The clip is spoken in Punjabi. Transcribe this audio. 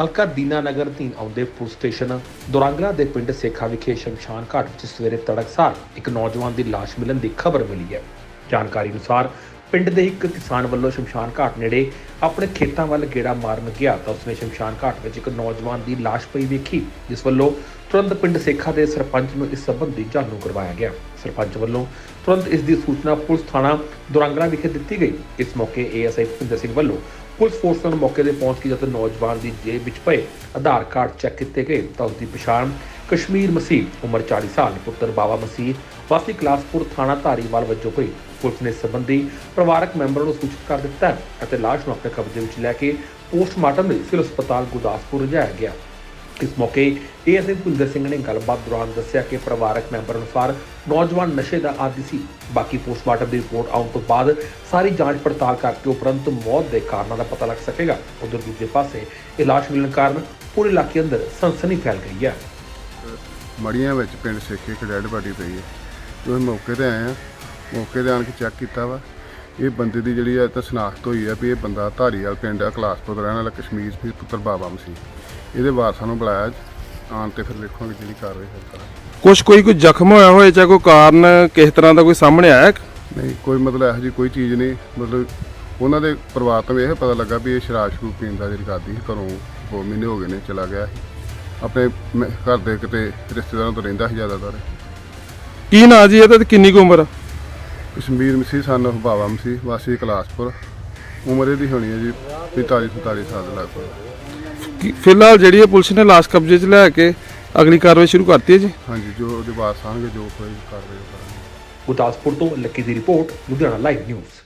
ਹਲਕਾ ਦੀਨਾਨਗਰ ਧੀਨ ਆਉਂਦੇ ਪੁਲਿਸ ਸਟੇਸ਼ਨ ਦੁਰਾਂਗਲਾ ਦੇ ਪਿੰਡ ਸੇਖਾ ਵਿਖੇ ਸ਼ਮਸ਼ਾਨ ਘਾਟ ਵਿੱਚ ਸਵੇਰੇ ਤੜਕਸਾਰ ਇੱਕ ਨੌਜਵਾਨ ਦੀ ਲਾਸ਼ ਮਿਲਣ ਦੀ ਖਬਰ ਮਿਲੀ ਹੈ। ਜਾਣਕਾਰੀ ਅਨੁਸਾਰ ਪਿੰਡ ਦੇ ਇੱਕ ਕਿਸਾਨ ਵੱਲੋਂ ਸ਼ਮਸ਼ਾਨ ਘਾਟ ਨੇੜੇ ਆਪਣੇ ਖੇਤਾਂ ਵੱਲ ਗੇੜਾ ਮਾਰਨ ਗਿਆ ਤਾਂ ਉਸਨੇ ਸ਼ਮਸ਼ਾਨ ਘਾਟ ਵਿੱਚ ਇੱਕ ਨੌਜਵਾਨ ਦੀ ਲਾਸ਼ ਪਈ ਵੇਖੀ, ਜਿਸ ਵੱਲੋਂ ਤੁਰੰਤ ਪਿੰਡ ਸੇਖਾ ਦੇ ਸਰਪੰਚ ਨੂੰ ਇਸ ਸੰਬੰਧੀ ਜਾਣੂ ਕਰਵਾਇਆ ਗਿਆ। ਸਰਪੰਚ ਵੱਲੋਂ ਤੁਰੰਤ ਇਸ ਦੀ ਸੂਚਨਾ ਪੁਲਿਸ ਥਾਣਾ ਦੁਰਾਂਗਲਾ ਵਿਖੇ ਦਿੱਤੀ ਗਈ। ਇਸ ਮੌਕੇ ਏਐਸਆਈ ਭੁਪਿੰਦਰ ਸਿੰਘ ਵੱਲੋਂ ਪੁਲਿਸ ਫੋਰਸ ਨਾਲ ਮੌਕੇ ਤੇ ਪਹੁੰਚ ਕੇ ਜਦੋਂ ਨੌਜਵਾਨ ਦੀ ਜੇਬ ਵਿੱਚ ਪਏ, ਆਧਾਰ ਕਾਰਡ ਚੈੱਕ ਕੀਤੇ ਗਏ, ਤਾਂ ਉਸ ਦੀ ਪਛਾਣ ਕਸ਼ਮੀਰ ਮਸੀਹ ਉਮਰ 40 ਸਾਲ, ਪੁੱਤਰ ਬਾਬਾ ਮਸੀਹ, ਵਾਸੀ ਕਲਾਸਪੁਰ ਥਾਣਾ ਧਾਰੀਵਾਲ ਵਜੋਂ ਹੋਈ। ਪੁਲਿਸ ਨੇ ਇਸ ਸੰਬੰਧੀ ਪਰਿਵਾਰਕ ਮੈਂਬਰਾਂ ਨੂੰ ਸੂਚਿਤ ਕਰ ਦਿੱਤਾ ਅਤੇ ਲਾਸ਼ ਨੂੰ ਆਪਣੇ ਕਬਜ਼ੇ ਵਿੱਚ ਲੈ ਕੇ ਪੋਸਟਮਾਰਟਮ ਲਈ ਸਿਵਲ ਹਸਪਤਾਲ ਗੁਰਦਾਸਪੁਰ ਲਿਜਾਇਆ ਗਿਆ। ਇਸ ਮੌਕੇ ਏਐਸਆਈ ਭੁਪਿੰਦਰ ਸਿੰਘ ਨੇ ਗੱਲਬਾਤ ਦੌਰਾਨ ਦੱਸਿਆ ਕਿ ਪਰਿਵਾਰਕ ਮੈਂਬਰ ਅਨੁਸਾਰ ਨੌਜਵਾਨ ਨਸ਼ੇ ਦਾ ਆਦੀ ਸੀ। ਬਾਕੀ ਪੋਸਟਮਾਰਟਮ ਦੀ ਰਿਪੋਰਟ ਆਉਣ ਤੋਂ ਬਾਅਦ ਸਾਰੀ ਜਾਂਚ ਪੜਤਾਲ ਕਰਕੇ ਉਪਰੰਤ ਮੌਤ ਦੇ ਕਾਰਨਾਂ ਦਾ ਪਤਾ ਲੱਗ ਸਕੇਗਾ। ਉਧਰ ਦੂਜੇ ਪਾਸੇ ਇਹ ਲਾਸ਼ ਮਿਲਣ ਕਾਰਨ ਪੂਰੇ ਇਲਾਕੇ ਅੰਦਰ ਸਨਸਨੀ ਫੈਲ ਗਈ ਹੈ। ਮੜੀਆਂ ਵਿੱਚ ਪਿੰਡ ਸੇਖੇ ਇੱਕ ਡੈਡ ਬਾਡੀ ਪਈ ਹੈ। ਜੋ ਮੌਕੇ ਤੇ ਆਏ ਆ। ਮੌਕੇ ਤੇ ਆਣ ਕੇ ਚੈੱਕ ਕੀਤਾ ਵਾ। ਇਹ ਬੰਦੇ ਦੀ ਜਿਹੜੀ ਆ ਤਾਂ ਸ਼ਨਾਖਤ ਹੋਈ ਹੈ ਵੀ ਇਹ ਬੰਦਾ ਧਾਰੀਵਾਲ ਪਿੰਡ ਆ ਕਲਾਸਪੁਰ ਦਾ ਰਹਿਣ ਵਾਲਾ, ਕਸ਼ਮੀਰ ਫਿਰ ਪੁੱਤਰ ਬਾਬਾ ਮਸੀਹ। ਇਹਦੇ ਵਾਰਸਾਂ ਨੂੰ ਬੁਲਾਇਆ ਆਣ ਤੇ ਫਿਰ ਵੇਖਾਂਗੇ ਜਿਹੜੀ ਕਾਰਵਾਈ ਕਰਦਾ ਕੁਛ ਕੋਈ ਕੋਈ ਜ਼ਖਮ ਹੋਇਆ ਹੋਏ ਚਾਹੇ ਕੋਈ ਕਾਰਨ ਕਿਸ ਤਰ੍ਹਾਂ ਦਾ ਕੋਈ ਸਾਹਮਣੇ ਆਇਆ? ਨਹੀਂ ਕੋਈ ਮਤਲਬ ਇਹੋ ਜਿਹੀ ਕੋਈ ਚੀਜ਼ ਨਹੀਂ। ਮਤਲਬ ਉਹਨਾਂ ਦੇ ਪਰਿਵਾਰ ਤੋਂ ਇਹ ਪਤਾ ਲੱਗਾ ਵੀ ਇਹ ਸ਼ਰਾਬ ਸ਼ਰੂਬ ਪੀਣ ਦਾ ਜਿਹੜੀ ਕਰਦੀ ਸੀ ਘਰੋਂ ਦੋ ਮਹੀਨੇ ਹੋ ਗਏ ਨੇ ਚਲਾ ਗਿਆ ਸੀ। ਆਪਣੇ ਮ- ਘਰ ਦੇ ਕਿਤੇ ਰਿਸ਼ਤੇਦਾਰਾਂ ਤੋਂ ਰਹਿੰਦਾ ਸੀ ਜ਼ਿਆਦਾਤਰ। ਕੀ ਨਾਂ ਜੀ ਇਹਦਾ ਤੇ ਕਿੰਨੀ ਕੁ ਉਮਰ ਆ? ਕਸ਼ਮੀਰ ਮਸੀਹ ਸਨ ਬਾਬਾ ਮਸੀਹ ਵਾਸੀ ਕਲਾਸਪੁਰ। ਉਮਰ ਇਹਦੀ ਹੋਣੀ ਹੈ ਜੀ 45 47 ਸਾਲ ਦੇ ਲਗਭਗ। ਫਿਲਹਾਲ ਜਿਹੜੀ ਇਹ ਪੁਲਿਸ ਨੇ ਲਾਸ਼ ਕਬਜ਼ੇ 'ਚ ਲੈ ਕੇ ਅਗਲੀ ਕਾਰਵਾਈ ਸ਼ੁਰੂ ਕਰਤੀ ਹੈ ਜੀ। ਹਾਂਜੀ ਜੋ ਉਹਦੇ ਵਾਰਸ ਆਉਣਗੇ ਜੋ ਕੋਈ ਕਾਰਵਾਈ ਉਹ ਕਰਾਂਗੇ। ਗੁਰਦਾਸਪੁਰ ਤੋਂ ਲੱਕੀ ਦੀ ਰਿਪੋਰਟ ਲੁਧਿਆਣਾ ਲਾਈਵ ਨਿਊਜ਼